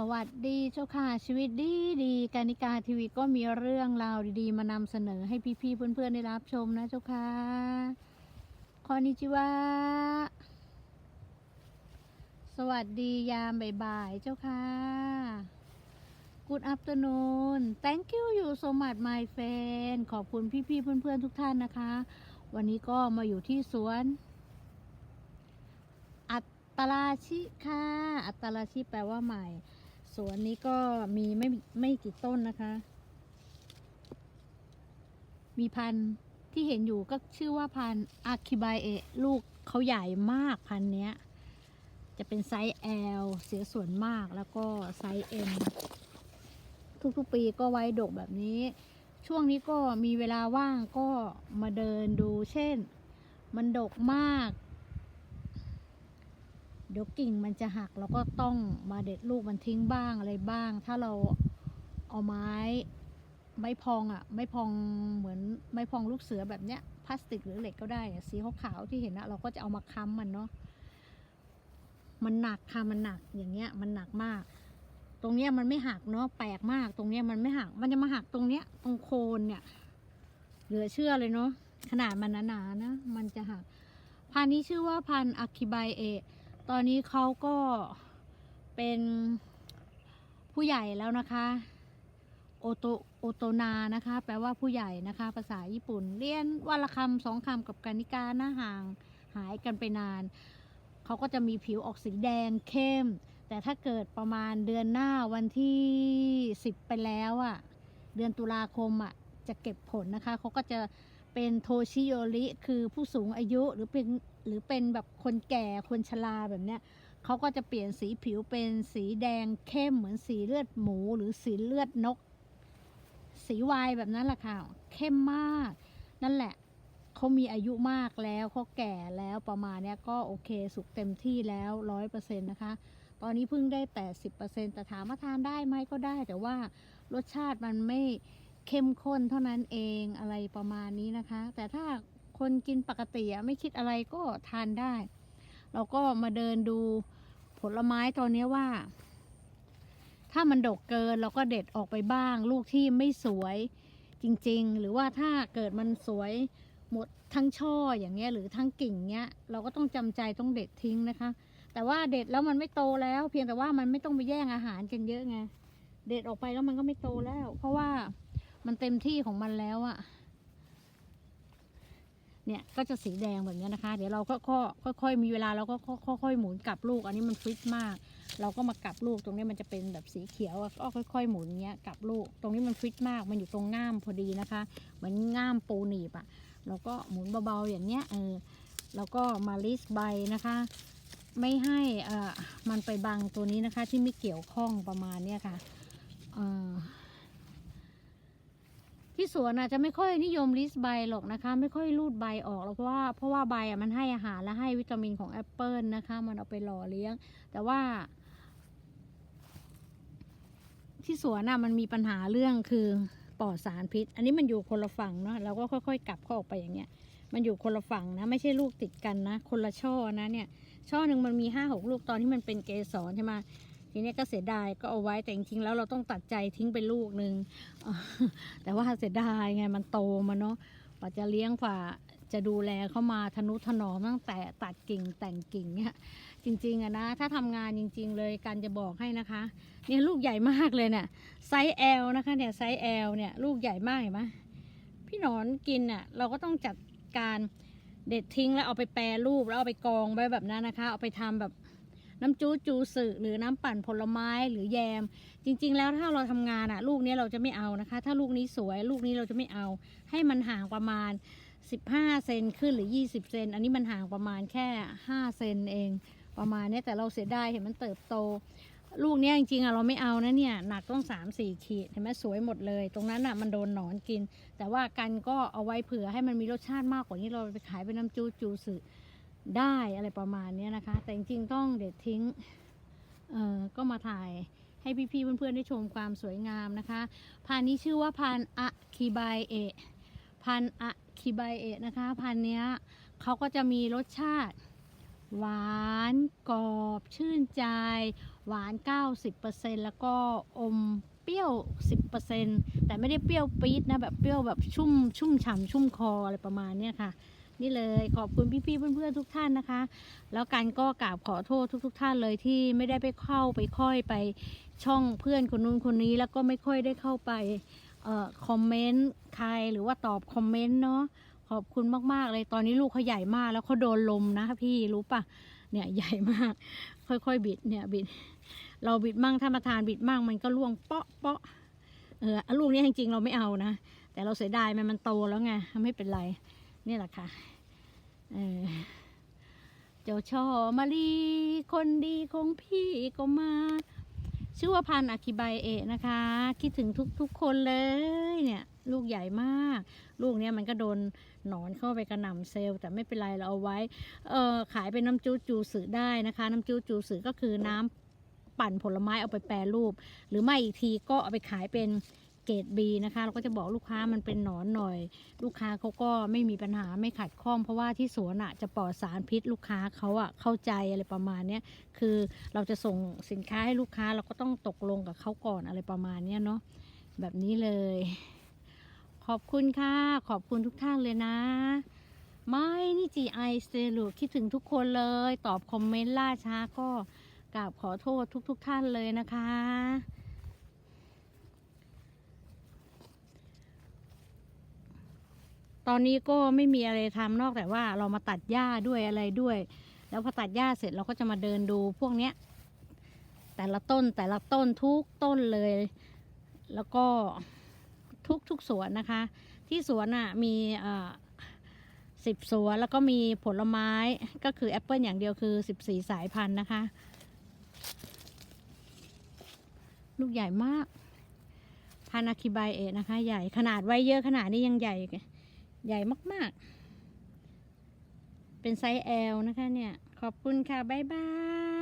สวัสดีเจ้าค่ะชีวิตดีดีกานิกาทีวีก็มีเรื่องราวดีๆ มานำเสนอให้พี่ๆเพื่อนๆได้รับชมนะเจ้าค่ะคอนิจิวะสวัสดียามบ่ายๆเจ้าค่ะ Good afternoon thank you you so much my friend ขอบคุณพี่ๆเพื่อนๆทุกท่านนะคะ วันนี้ก็มาอยู่ที่สวนอัตตราชิค่ะ อัตตราชิแปลว่าใหม่ สวนนี้ก็มีไม่ไม่กี่ต้นนะคะ มีพันธุ์ที่เห็นอยู่ก็ชื่อว่าพันธุ์อาคิบายเอะลูกเขาใหญ่มากพันธุ์เนี้ย จะเป็นไซส์ L เสียส่วนมากแล้วก็ไซส์ M ทุกๆปีก็ไว้ดกแบบนี้ ช่วงนี้ก็มีเวลาว่างก็มาเดินดู เช่น มันดกมาก เดี๋ยวกิ่งมันจะหักเราก็ต้องมาเด็ดลูกมันทิ้งบ้างอะไรบ้าง ถ้าเราเอาไม้ไม้พองอะ่ะไม้พองเหมือนไม้พองลูกเสือแบบเนี้ยพลาสติกหรือเหล็กก็ได้สีขาวๆที่เห็นนะเราก็จะเอามาค้ำมันเนาะมันหนักค่ะมันหนักอย่างเงี้ยมันหนักมาก ตรงเนี้ยมันไม่หักเนาะแปลกมาก ตรงเนี้ยมันไม่หักมันจะมาหักตรงเนี้ยตรงโคนเนี่ย เหลือเชื่อเลยเนาะขนาดมันหนาๆนะมันจะหักพันนี้ชื่อว่าพันอาคิบเอ ตอนนี้เขาก็เป็นผู้ใหญ่แล้วนะคะโอโตโอโตนานะคะ แปลว่าผู้ใหญ่นะคะ ภาษาญี่ปุ่น เรียนวันละคำสองคำกับกานิกานะห่างหายกันไปนาน เขาก็จะมีผิวออกสีแดงเข้ม แต่ถ้าเกิดประมาณเดือนหน้าวันที่สิบไปแล้วอะ่ะ เดือนตุลาคมอะ่ะ จะเก็บผลนะคะ เขาก็จะ เป็นโทชิโยริคือผู้สูงอายุหรือเป็นหรือเป็นแบบคนแก่คนชราแบบเนี้ยเขาก็จะเปลี่ยนสีผิวเป็นสีแดงเข้มเหมือนสีเลือดหมูหรือสีเลือดนก สีวายแบบนั้นแหละค่ะเข้มมาก นั่นแหละเขามีอายุมากแล้วเขาแก่แล้วประมาณเนี้ยก็โอเคสุกเต็มที่แล้วร้อยเปอร์เซ็นต์นะคะ ตอนนี้เพิ่งได้แต่สิบเปอร์เซ็นต์แต่ถามว่าทานได้ไหมก็ได้ แต่ว่ารสชาติมันไม่ เข้มข้นเท่านั้นเองอะไรประมาณนี้นะคะ แต่ถ้าคนกินปกติไม่คิดอะไรก็ทานได้ เราก็มาเดินดูผลไม้ตอนนี้ว่า ถ้ามันดกเกินเราก็เด็ดออกไปบ้าง ลูกที่ไม่สวยจริงๆ หรือว่าถ้าเกิดมันสวยหมดทั้งช่ออย่างเงี้ยหรือทั้งกิ่งเงี้ย เราก็ต้องจำใจต้องเด็ดทิ้งนะคะ แต่ว่าเด็ดแล้วมันไม่โตแล้ว เพียงแต่ว่ามันไม่ต้องไปแย่งอาหารกันเยอะไงเด็ดออกไปแล้วมันก็ไม่โตแล้ว เพราะว่า มันเต็มที่ของมันแล้วอะเนี่ยก็จะสีแดงแบบนี้นะคะ เดี๋ยวเราก็ค่อยๆมีเวลาเราก็ค่อยๆหมุนกลับลูก อันนี้มันฟิตมาก เราก็มากลับลูกตรงนี้มันจะเป็นแบบสีเขียวก็ค่อยๆหมุนเงี้ยกลับลูก ตรงนี้มันฟิตมาก มันอยู่ตรงง่ามพอดีนะคะ เหมือนง่ามปูหนีบอะเราก็หมุนเบาๆอย่างเงี้ยเออแล้วก็มาลิสใบนะคะ ไม่ให้เอ่อมันไปบังตัวนี้นะคะ ที่ไม่เกี่ยวข้องประมาณเนี้ยค่ะเอ่อ ที่สวนอาจจะไม่ค่อยนิยมลิสใบหรอกนะคะ ไม่ค่อยรูดใบออกหรอกเพราะว่าเพราะว่าใบอะมันให้อาหารและให้วิตามินของแอปเปิลนะคะ มันเอาไปหล่อเลี้ยง แต่ว่า ที่สวนน่ะมันมีปัญหาเรื่องคือปลอดสารพิษ อันนี้มันอยู่คนละฝั่งเนาะเราก็ค่อยๆ กลับเข้าออกไปอย่างเงี้ย มันอยู่คนละฝั่งนะ ไม่ใช่ลูกติดกันนะ คนละช่อนะเนี่ย ช่อหนึ่งมันมีห้าหกลูกตอนที่มันเป็นเกสรใช่ไหม ทีนี้ก็เสียดายก็เอาไว้แต่จริงๆแล้วเราต้องตัดใจทิ้งไปลูกหนึ่งแต่ว่าเสียดายไงมันโตมาเนาะกว่าจะเลี้ยงฝ่าจะดูแลเข้ามาทนุถนอมตั้งแต่ตัดกิ่งแต่งกิ่งเนี่ยจริงๆอะนะ ถ้าทำงานจริง ๆ เลยการจะบอกให้นะคะ เนี่ยลูกใหญ่มากเลยเนี่ยไซส์ L นะคะเนี่ยไซส์ L เนี่ยลูกใหญ่มากเห็นไหมพี่หนอนกินอะเราก็ต้องจัดการเด็ดทิ้งแล้วเอาไปแปรรูปแล้วเอาไปกองไว้แบบนั้นนะคะ เอาไปทำแบบ น้ำจูจูสึหรือน้ำปั่นผลไม้หรือแยม จริง ๆ แล้วถ้าเราทำงานอะลูกนี้เราจะไม่เอานะคะ ถ้าลูกนี้สวยลูกนี้เราจะไม่เอา ให้มันห่างประมาณ 15 เซนขึ้นหรือ 20 เซนอันนี้มันห่างประมาณแค่ 5 เซนเองประมาณเนี้ยแต่เราเสียดายเห็นมันเติบโต ลูกเนี้ยจริงๆอะเราไม่เอานะเนี่ยหนักต้องสามสี่ขีดเห็นไหมสวยหมดเลย ตรงนั้นอะมันโดนหนอนกิน แต่ว่ากันก็เอาไว้เผื่อให้มันมีรสชาติมากกว่านี้เราไปขายเป็นน้ำจูจูสึ ได้อะไรประมาณนี้นะคะ แต่จริงๆต้องเด็ดทิ้งเอ่อก็มาถ่ายให้พี่ๆเพื่อนๆได้ชมความสวยงามนะคะพันนี้ชื่อว่าพันอะคิบายเอะพันอะคิบายเอะนะคะพันเนี้ยเขาก็จะมีรสชาติ หวานกรอบชื่นใจ หวาน 90%แล้วก็อมเปรี้ยว 10%แต่ไม่ได้เปรี้ยวปี๊ดนะแบบเปรี้ยวแบบชุ่มชุ่มฉ่ำชุ่มคออะไรประมาณเนี้ยค่ะ นี่เลยขอบคุณพี่ๆเพื่อนๆทุกท่านนะคะ แล้วกันก็กราบขอโทษทุก ๆ ท่านเลยที่ไม่ได้ไปเข้าไปค่อยไปช่องเพื่อนคนนู้นคนนี้ แล้วก็ไม่ค่อยได้เข้าไปเอ่อคอมเมนต์ใครหรือว่าตอบคอมเมนต์เนาะขอบคุณมากๆเลยตอนนี้ลูกเขาใหญ่มากแล้วเขาโดนลมนะพี่รู้ปะเนี่ยใหญ่มาก ค่อยๆบิดเนี่ยบิด เราบิดมั่งถ้ามาทานบิดมั่งมันก็ล่วงเปาะเปาะเออลูกนี้จริงๆเราไม่เอานะแต่เราเสียดายมันมันโตแล้วไงไม่เป็นไร นี่แหละค่ะเออเจ้าชอมาลีคนดีของพี่ก็มา ชื่อว่าพันอาคิไบเอะนะคะ คิดถึงทุกๆคนเลยเนี่ย ลูกใหญ่มาก ลูกเนี้ยมันก็โดนหนอนเข้าไปกระหน่ำเซลล์แต่ไม่เป็นไรเราเอาไว้เออขายเป็นน้ำจูจูสือได้นะคะ น้ำจูจูสือก็คือน้ำปั่นผลไม้เอาไปแปรรูป หรือไม่อีกทีก็เอาไปขายเป็น เกรดบีนะคะ เราก็จะบอกลูกค้ามันเป็นหนอนหน่อย ลูกค้าเขาก็ไม่มีปัญหาไม่ขัดข้อง เพราะว่าที่สวนอะจะปลอดสารพิษลูกค้าเขาอะเข้าใจอะไรประมาณเนี้ยคือเราจะส่งสินค้าให้ลูกค้าเราก็ต้องตกลงกับเขาก่อนอะไรประมาณเนี้ยเนาะแบบนี้เลย ขอบคุณค่ะ ขอบคุณทุกท่านเลยนะ ไม่นี่จีไอสเตลูคิดถึงทุกคนเลย ตอบคอมเมนต์ล่าช้าก็กราบขอโทษทุกๆทท่านเลยนะคะ ตอนนี้ก็ไม่มีอะไรทำนอกแต่ว่าเรามาตัดหญ้าด้วยอะไรด้วย แล้วพอตัดหญ้าเสร็จเราก็จะมาเดินดูพวกเนี้ย แต่ละต้นแต่ละต้นทุกต้นเลย แล้วก็ทุกทุกสวนนะคะ ที่สวนอะมีสิบสวนแล้วก็มีผลไม้ก็คือแอปเปิลอย่างเดียวคือสิบสี่สายพันธุ์นะคะ ลูกใหญ่มากพันธุ์อาคิไบเอะนะคะ ใหญ่ขนาดไว้เยอะขนาดนี้ยังใหญ่ ใหญ่มากๆ เป็นไซส์ L นะคะเนี่ย ขอบคุณค่ะ บ๊ายบาย